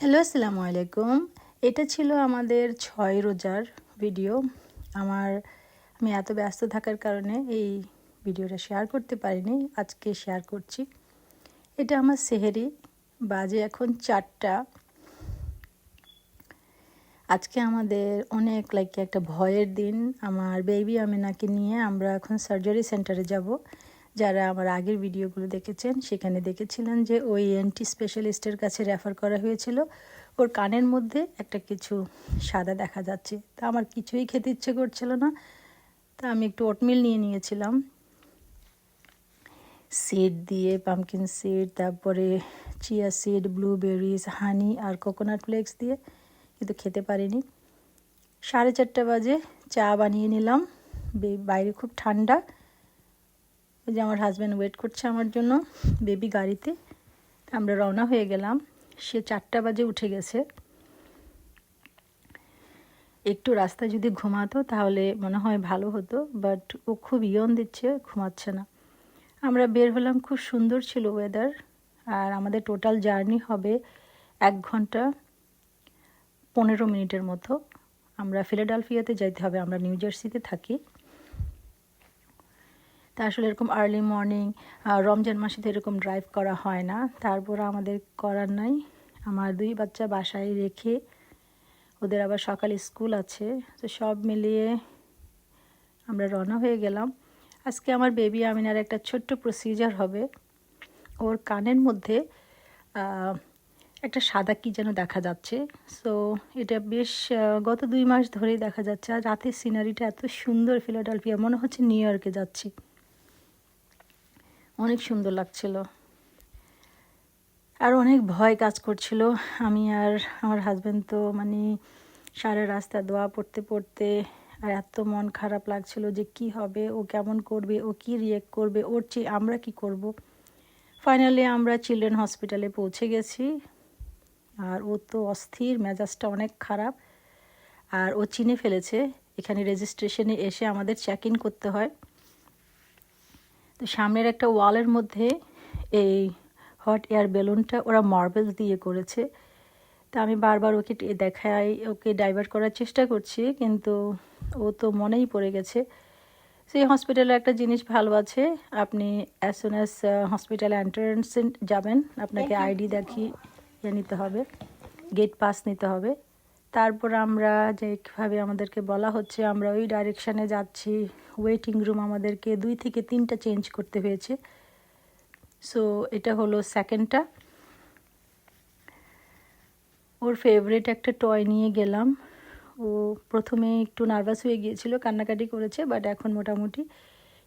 Hello, আসসালামু আলাইকুম। এটা ছিল আমাদের ছয় রোজার ভিডিও। আমার, আমি এত ব্যস্ত থাকার কারণে এই ভিডিওটা শেয়ার করতে পারিনি, আজকে শেয়ার করছি। এটা আমার সেহেরি, বাজে এখন চারটা। আজকে আমাদের অনেক লাইক একটা ভয়ের দিন। আমার বেবি আমিনাকে নিয়ে আমরা এখন সার্জারি সেন্টারে যাব। যারা আমার আগের ভিডিওগুলো দেখেছেন, সেখানে দেখেছিলেন যে ওই এনটি স্পেশালিস্টের কাছে রেফার করা হয়েছিল। ওর কানের মধ্যে একটা কিছু সাদা দেখা যাচ্ছে। তা আমার কিছুই খেতে ইচ্ছে করছিল না। তা আমি একটু ওটমিল নিয়ে নিয়েছিলাম। সিড দিয়ে পামকিন সিড তারপরে চিয়া সিড ব্লুবেরিজ হানি আর কোকোনাট ফ্লেক্স দিয়ে কিন্তু খেতে পারিনি। সাড়ে চারটা বাজে চা বানিয়ে নিলাম। বাইরে খুব ঠান্ডা। ওই যে আমার হাজব্যান্ড ওয়েট করছে আমার জন্য বেবি গাড়িতে। আমরা রওনা হয়ে গেলাম। সে চারটা বাজে উঠে গেছে। একটু রাস্তা যদি ঘুমাতো তাহলে মনে হয় ভালো হতো বাট ও খুব ইয়ন দিচ্ছে, ঘুমাচ্ছে না। আমরা বের হলাম, খুব সুন্দর ছিল ওয়েদার আর আমাদের টোটাল জার্নি হবে এক ঘণ্টা পনেরো মিনিটের মতো। আমরা ফিলাডেলফিয়াতে যাইতে হবে, আমরা নিউ জার্সিতে থাকি। তা আসলে এরকম আর্লি মর্নিং রমজান মাসে তো এরকম ড্রাইভ করা হয় না। তারপর আমাদের করার নাই। আমার দুই বাচ্চা বাসায় রেখে ওদের আবার সকালে স্কুল আছে। তো সব মিলিয়ে আমরা রওনা হয়ে গেলাম। আজকে আমার বেবি আমিনার একটা ছোট্ট প্রসিজার হবে। ওর কানের মধ্যে একটা সাদা কি যেন দেখা যাচ্ছে। সো এটা বেশ গত দুই মাস ধরেই দেখা যাচ্ছে। আর রাতের সিনারিটা এত সুন্দর ফিলাডেলফিয়া মনে হচ্ছে নিউ ইয়র্কে যাচ্ছি। অনেক সুন্দর লাগছিল। আর অনেক ভয় কাজ করছিল। আমি আর আমার হাজব্যান্ড তো মানে সারা রাস্তা দোয়া পড়তে পড়তে আর এত মন খারাপ লাগছিল যে কি হবে, ও কেমন করবে, ও কি রিয়েক্ট করবে, ওর চেয়ে আমরা কি করব? ফাইনালি আমরা চিলড্রেন হসপিটালে পৌঁছে গেছি। আর ও তো অস্থির, মেজাজটা অনেক খারাপ। আর ও চিনে ফেলেছে, এখানে রেজিস্ট্রেশনে এসে আমাদের চেক ইন করতে হয়। তো সামনের একটা ওয়ালের মধ্যে এই হট এয়ার বেলুনটা ওরা মার্বেলস দিয়ে করেছে। তা আমি বারবার ওকে দেখাই ওকে ডাইভার্ট করার চেষ্টা করছি কিন্তু ও তো মনেই পড়ে গেছে। সেই হসপিটালে একটা জিনিস ভালো আছে আপনি অ্যাজ সুন অ্যাজ হসপিটালে এন্ট্রান্স যাবেন আপনাকে আইডি দেখিয়ে নিতে হবে গেট পাস নিতে হবে। তারপর আমরা যেভাবে আমাদেরকে বলা হচ্ছে, আমরা ওই ডাইরেকশানে যাচ্ছি। ওয়েটিং রুম আমাদেরকে দুই থেকে তিনটা চেঞ্জ করতে হয়েছে। সো এটা হলো সেকেন্ডটা ওর ফেভারিট একটা টয় নিয়ে গেলাম। ও প্রথমে একটু নার্ভাস হয়ে গিয়েছিল, কান্নাকাটি করেছে বাট এখন মোটামুটি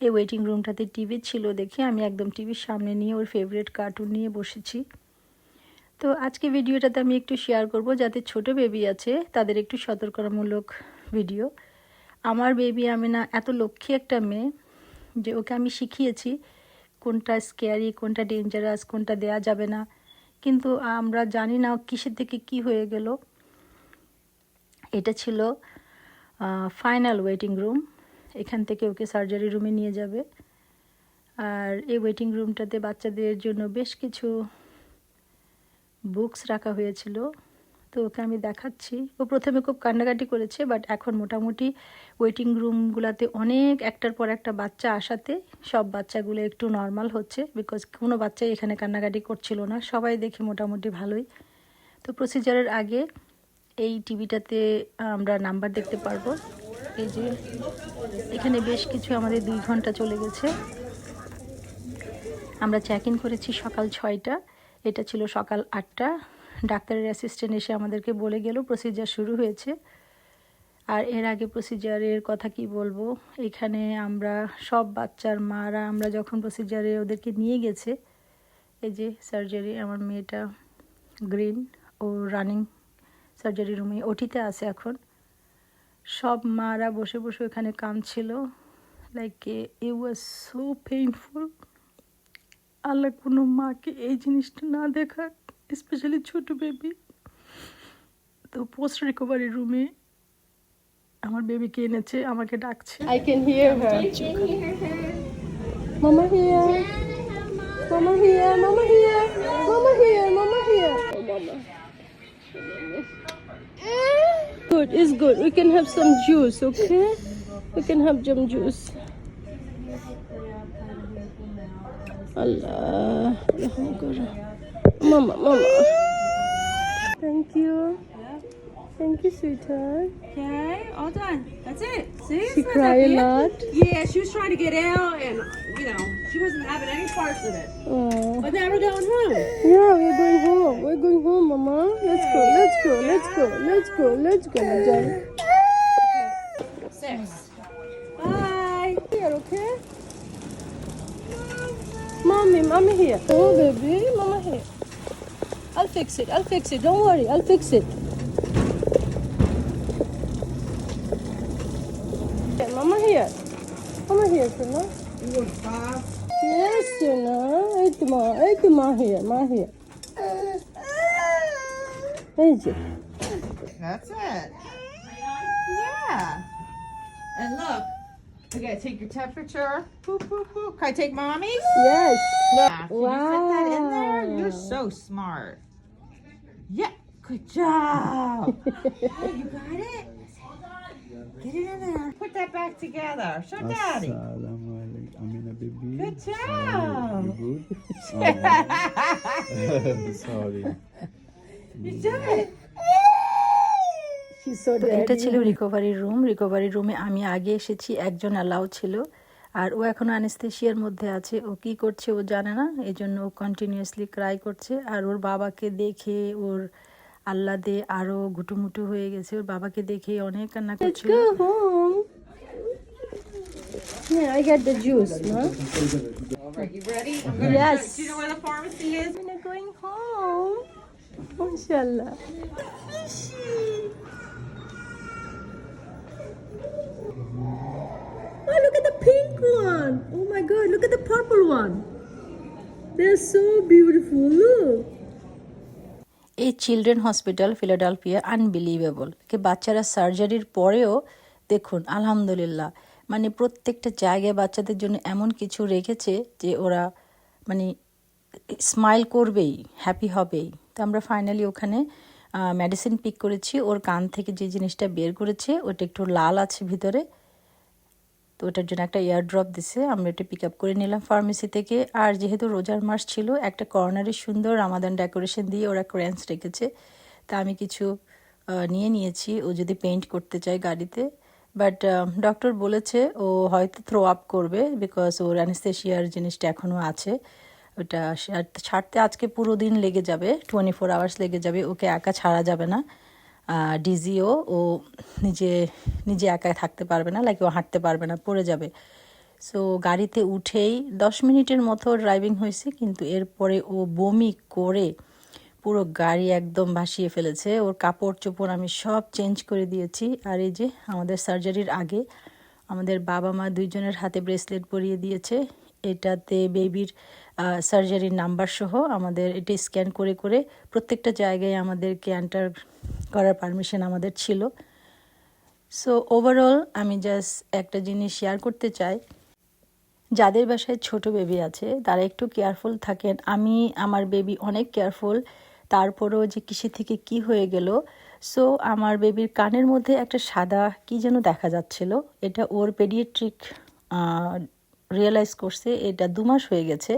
এই ওয়েটিং রুমটাতে টিভি ছিল দেখে আমি একদম টিভির সামনে নিয়ে ওর ফেভারিট কার্টুন নিয়ে বসেছি। তো আজকে ভিডিওটাতে আমি একটু শেয়ার করব যাতে ছোট বেবি আছে, তাদের একটু সতর্কতামূলক ভিডিও আমার বেবি আমি না এত লক্ষ্মী একটা মেয়ে যে ওকে আমি শিখিয়েছি কোনটা স্কেয়ারি কোনটা ডেঞ্জারাস কোনটা দেয়া যাবে না। কিন্তু আমরা জানি না কিসের থেকে কি হয়ে গেল। এটা ছিল ফাইনাল ওয়েটিং রুম এখান থেকে ওকে সার্জারি রুমে নিয়ে যাবে। আর এই ওয়েটিং রুমটাতে বাচ্চাদের জন্য বেশ কিছু বুকস রাখা হয়েছিল। তো ওকে আমি দেখাচ্ছি। ও প্রথমে খুব কান্নাকাটি করেছে বাট এখন মোটামুটি ওয়েটিং রুমগুলোতে অনেক একটার পর একটা বাচ্চা আসাতে সব বাচ্চাগুলো একটু নর্মাল হচ্ছে বিকজ কোনো বাচ্চাই এখানে কান্নাকাটি করছিল না। সবাই দেখে মোটামুটি ভালোই। তো প্রসিজারের আগে এই টিভিটাতে আমরা নাম্বার দেখতে পারব। এই যে, এখানে বেশ কিছু আমাদের দুই ঘণ্টা চলে গেছে। আমরা চেক ইন করেছি সকাল ছয়টা। এটা ছিল সকাল আটটা। ডাক্তারের অ্যাসিস্ট্যান্ট এসে আমাদেরকে বলে গেল প্রসিজার শুরু হয়েছে। আর এর আগে প্রসিজারের কথা কি বলব? এখানে আমরা সব বাচ্চার মারা আমরা যখন প্রসিজারে ওদেরকে নিয়ে গেছে, এই যে সার্জারি আমার মেয়েটা গ্রিন ও রানিং সার্জারি রুমে ওটিতে আছে এখন। সব মারা বসে বসে ওখানে কাঁদছিল। Like a was so painful আলাদা কোনো মাকে এই জিনিসটা না দেখা স্পেশালি ছোট বেবি তো পোস্ট রিকভারি রুমে আমার বেবিকে এনেছে আমাকে ডাকছে। আই ক্যান হিয়ার হার মামা হিয়ার মামা হিয়ার মামা here mama here mama here good is good we can have some juice okay we can have some juice Allah. Alhamdulillah. Mama, mama. Thank you. Thank you, sweetheart. Okay, all done. That's it. See? She It's not cry that a lot. Yeah, she was trying to get out, and you know, she wasn't having any parts of it. Oh. But now we're going home. Yeah, we're going home. We're going home, Mama. Let's go, let's go, let's go, let's go, let's go, my Mommy, mommy here. Oh, baby, mama here. I'll fix it. I'll fix it. Don't worry. I'll fix it. Okay, mama here. Mama here, Sina. Yes, Sina. Hey, ma. Hey, ma here. Ma here. Hey, Ji. That's it. Yeah. And look, I gotta take your temperature. Boop, boop, boop. Can I take mommy's? Yes. Yeah. Can you fit that in there? You're so smart. Yeah. Good job. Oh, you got it? Get it in there. Put that back together. Show daddy. Assalamualaikum. Amina baby. Good Sorry, job. You good? Oh, sorry. You did it. তো এটা ছিল recovery room recovery রুমে আমি আগে এসেছি একজন allow ছিল আর ও এখন অ্যানেস্থেশিয়ার মধ্যে আছে ও কি করছে ও জানে না এই জন্য ও কন্টিনিউয়াসলি ক্রাই করছে আর ওর বাবাকে দেখে ওর আল্লাদে আরও ঘুটুমুটু হয়ে গেছে ওর বাবাকে দেখে অনেক কান্না করছিল. Yeah, I got the juice, no? Are you ready? I'm gonna Yes. Do you know where the pharmacy is? We're going home. MashaAllah. Oh, god, look at the purple one. They're so beautiful. Look. এই children hospital Philadelphia unbelievable কে বাচ্চারা সার্জারির পরেও দেখুন আলহামদুলিল্লাহ মানে প্রত্যেকটা জায়গায় বাচ্চাদের জন্য এমন কিছু রেখেছে যে ওরা মানে স্মাইল করবেই হ্যাপি হবেই তো আমরা ফাইনালি ওখানে মেডিসিন পিক করেছি ওর কান থেকে যে জিনিসটা বের করেছে ওটা একটু লাল আছে ভিতরে তো ওটার জন্য একটা ইয়ার ড্রপ দিছে। আমরা এটা পিক আপ করে নিলাম ফার্মেসি থেকে। আর যেহেতু রোজার মাস ছিল, একটা কর্নারে সুন্দর রামাদান ডেকোরেশন দিয়ে ওরা ক্রেন্স রেখেছে। তা আমি কিছু নিয়ে নিয়েছি। ও যদি পেইন্ট করতে চায় গাড়িতে। বাট ডক্টর বলেছে ও হয়তো থ্রো আপ করবে বিকজ ওর অ্যানেস্থেশিয়ার জিনিসটা এখনও আছে। ওটা ছাড়তে আজকে পুরো দিন লেগে যাবে। টোয়েন্টি ফোর আওয়ার্স লেগে যাবে। ওকে একা ছাড়া যাবে না। ডিজিও ও নিজে নিজে একা থাকতে পারবে না লাইক ও হাঁটতে পারবে না, পড়ে যাবে। সো গাড়িতে উঠেই দশ মিনিটের মতো ড্রাইভিং হয়েছে, কিন্তু এরপরে ও বমি করে পুরো গাড়ি একদম ভাসিয়ে ফেলেছে। ওর কাপড় চোপড় আমি সব চেঞ্জ করে দিয়েছি। আর এই যে আমাদের সার্জারির আগে আমাদের বাবা মা দুইজনের হাতে ব্রেসলেট পরিয়ে দিয়েছে। এটাতে বেবির সার্জারির নাম্বার সহ আমাদের এটা স্ক্যান করে করে প্রত্যেকটা জায়গায় আমাদেরকে এন্টার করার পারমিশন আমাদের ছিল। সো ওভারঅল আমি জাস্ট একটা জিনিস শেয়ার করতে চাই। যাদের বাসায় ছোট বেবি আছে, তারা একটু কেয়ারফুল থাকেন। আমি, আমার বেবি অনেক কেয়ারফুল তারপরেও যে কিসে থেকে কি হয়ে গেল? সো আমার বেবির কানের মধ্যে একটা সাদা কি যেন দেখা যাচ্ছিল। এটা ওর পেডিয়েট্রিক রিয়েলাইজ করছে, এটা দু মাস হয়ে গেছে।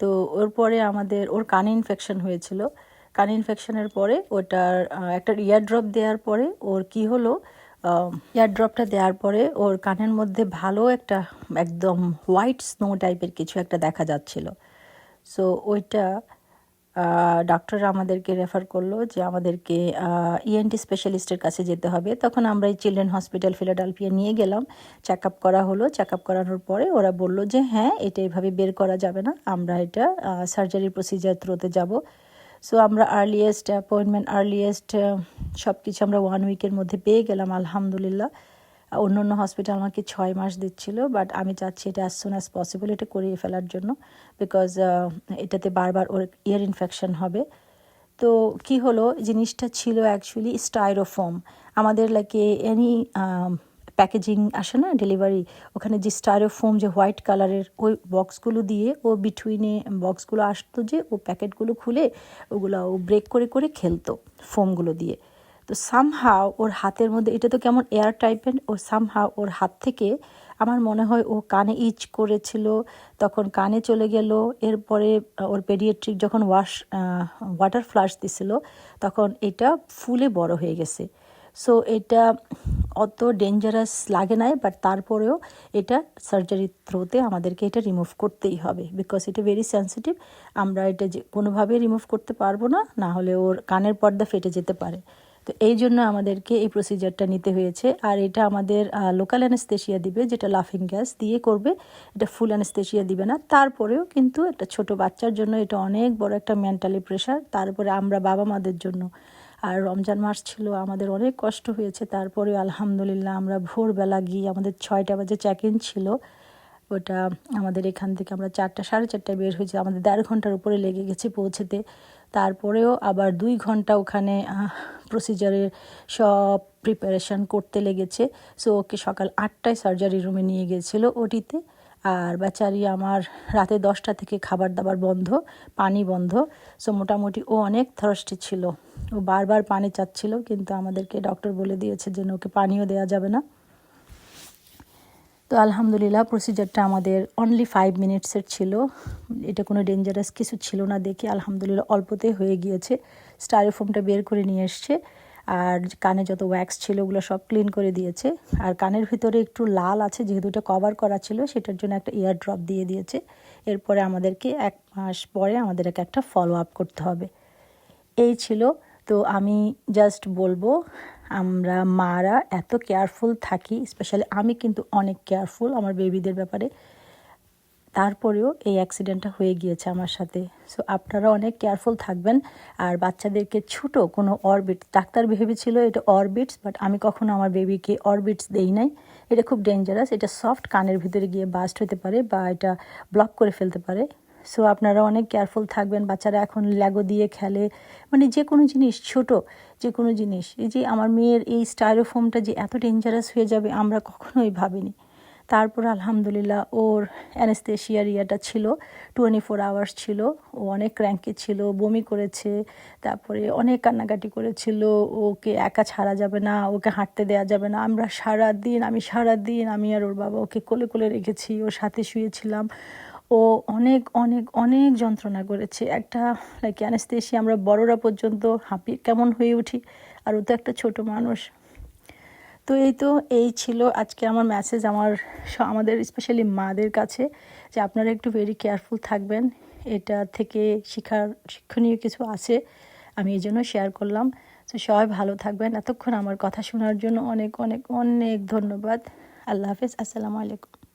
তো ওর পরে আমাদের, ওর কানে ইনফেকশন হয়েছিল। কানে ইনফেকশনের পরে ওটার একটা ইয়ার ড্রপ দেওয়ার পরে ওর কি হলো ইয়ার ড্রপটা দেওয়ার পরে ওর কানের মধ্যে ভালো একটা, একদম হোয়াইট স্নো টাইপের কিছু একটা দেখা যাচ্ছিল। সো ওইটা ডক্টর আমাদেরকে রেফার করল যে আমাদেরকে ইএনটি স্পেশালিস্টের কাছে যেতে হবে। তখন আমরা এই চিলড্রেন হসপিটাল ফিলাডেলফিয়া নিয়ে গেলাম। চেক আপ করা হলো। চেক আপ করানোর পরে ওরা বলল যে হ্যাঁ এটা এভাবে বের করা যাবে না। আমরা এটা সার্জারি প্রসিজার থ্রোতে যাব। সো আমরা আর্লিয়েস্ট অ্যাপয়েন্টমেন্ট আর্লিয়েস্ট সব কিছু আমরা ওয়ান উইকের মধ্যে পেয়ে গেলাম, আলহামদুলিল্লাহ। অন্য অন্য হসপিটাল আমাকে ছয় মাস দিচ্ছিল বাট আমি চাচ্ছি এটা অ্যাজ সুন অ্যাজ পসিবল এটা করিয়ে ফেলার জন্য বিকজ এটাতে বারবার ওর ইয়ার ইনফেকশন হবে। তো কি হলো? জিনিসটা ছিল অ্যাকচুয়ালি স্টাইরোফোম আমাদের লাইকে এনি প্যাকেজিং আসে না ডেলিভারি ওখানে যে স্টাইরোফোম যে হোয়াইট কালারের ওই বক্সগুলো দিয়ে ও বিটুইনে বক্সগুলো আসতো যে ও প্যাকেটগুলো খুলে ওগুলো ও ব্রেক করে করে খেলতো ফোমগুলো দিয়ে। তো সামহাও ওর হাতের মধ্যে, এটা তো কেমন এয়ার টাইপের ও সামহাও ওর হাত থেকে আমার মনে হয় ও কানে ইচ করেছিল, তখন কানে চলে গেল, এরপরে ওর পেডিয়েট্রিক যখন ওয়াশ ওয়াটার ফ্লাশ দিছিল, তখন এটা ফুলে বড় হয়ে গেছে। সো এটা অত ডেঞ্জারাস লাগে নাই বাট তারপরেও এটা সার্জারি থ্রোতে আমাদেরকে এটা রিমুভ করতেই হবে বিকজ এটা ভেরি সেন্সিটিভ আমরা এটা যে কোনোভাবে রিমুভ করতে পারব না না হলে ওর কানের পর্দা ফেটে যেতে পারে। তো এই জন্য আমাদেরকে এই প্রসিজারটা নিতে হয়েছে। আর এটা আমাদের লোকাল অ্যানেস্থেশিয়া দিবে, যেটা লাফিং গ্যাস দিয়ে করবে। এটা ফুল অ্যানেস্থেশিয়া দিবে না। তারপরেও কিন্তু একটা ছোট বাচ্চার জন্য এটা অনেক বড় একটা মেন্টালি প্রেশার তারপরে আমরা বাবা মাদের জন্য। আর রমজান মাস ছিল, আমাদের অনেক কষ্ট হয়েছে। তারপরে আলহামদুলিল্লাহ আমরা ভোরবেলা গিয়ে আমাদের ছয়টা বাজে চেক ইন ছিল। ওটা আমাদের এখান থেকে আমরা চারটা, সাড়ে চারটায় বের হয়েছি। আমাদের দেড় ঘণ্টার উপরে লেগে গেছে পৌঁছেতে। তারপরেও আবার দুই ঘণ্টা ওখানে প্রসিজারের সব প্রিপারেশন করতে লেগেছে। সো ওকে সকাল আটটায় সার্জারি রুমে নিয়ে গিয়েছিল ওটিতে। আর বেচারি আমার রাতে দশটা থেকে খাবার দাবার বন্ধ, পানি বন্ধ। সো মোটামুটি ও অনেক থার্স্টি ছিল। ও বারবার পানি চাচ্ছিল, কিন্তু আমাদেরকে ডক্টর বলে দিয়েছে যে ওকে পানিও দেওয়া যাবে না। তো আলহামদুলিল্লাহ প্রসিজারটা আমাদের অনলি ফাইভ মিনিটসের ছিল। এটা কোনো ডেঞ্জারাস কিছু ছিল না দেখে আলহামদুলিল্লাহ অল্পতে হয়ে গিয়েছে। স্টাইরোফোমটা বের করে নিয়ে এসছে। আর কানে যত ওয়্যাক্স ছিল ওগুলো সব ক্লিন করে দিয়েছে। আর কানের ভিতরে একটু লাল আছে, যেহেতু এটা কভার করা ছিল, সেটার জন্য একটা ইয়ার ড্রপ দিয়ে দিয়েছে। এরপরে আমাদেরকে এক মাস পরে আমাদেরকে একটা ফলো আপ করতে হবে। এই ছিল। তো আমি জাস্ট বলব আমরা মারা এত কেয়ারফুল থাকি স্পেশালি আমি কিন্তু অনেক কেয়ারফুল আমার বেবিদের ব্যাপারে। তারপরেও এই অ্যাক্সিডেন্টটা হয়ে গিয়েছে আমার সাথে। সো আপনারা অনেক কেয়ারফুল থাকবেন। আর বাচ্চাদেরকে ছোট কোনো অরবিট ডাক্তার ভেবেছিল এটা অরবিটস বাট আমি কখনো আমার বেবিকে অরবিটস দেই নাই। এটা খুব ডেঞ্জারাস এটা সফট কানের ভিতরে গিয়ে বাস্ট হতে পারে বা এটা ব্লক করে ফেলতে পারে। সো আপনারা অনেক কেয়ারফুল থাকবেন। বাচ্চারা এখন ল্যাগো দিয়ে খেলে। মানে যে কোনো জিনিস, ছোট যে কোনো জিনিস। এই যে আমার মেয়ের এই স্টাইরোফোমটা যে এত ডেঞ্জারাস হয়ে যাবে, আমরা কখনোই ভাবিনি। তারপর আলহামদুলিল্লাহ, ওর অ্যানেস্থেশিয়ার ইয়াটা ছিল। টোয়েন্টি ফোর আওয়ার্স ছিল। ও অনেক র্যাঙ্কে ছিল, বমি করেছে। তারপরে অনেক কান্নাকাটি করেছিল। ওকে একা ছাড়া যাবে না, ওকে হাঁটতে দেওয়া যাবে না। আমরা সারা দিন আমি সারা দিন আমি আর ওর বাবা ওকে কোলে কোলে রেখেছি। ওর সাথে শুয়েছিলাম। ও অনেক অনেক অনেক যন্ত্রণা করেছে। একটা লাইক অ্যানেস্থেশিয়া আমরা বড়রা পর্যন্ত হাঁপিয়ে কেমন হয়ে উঠি, আর ও তো একটা ছোট মানুষ। তো এই তো, এই ছিল আজকে আমার মেসেজ আমার আমাদের স্পেশালি মাদের কাছে, যে আপনারা একটু ভেরি কেয়ারফুল থাকবেন। এটা থেকে শিখার শিক্ষণীয় কিছু আছে, আমি এই জন্য শেয়ার করলাম। তো সবাই ভালো থাকবেন। এতক্ষণ আমার কথা শোনার জন্য অনেক অনেক অনেক ধন্যবাদ। আল্লাহ হাফেজ। আসসালামু আলাইকুম।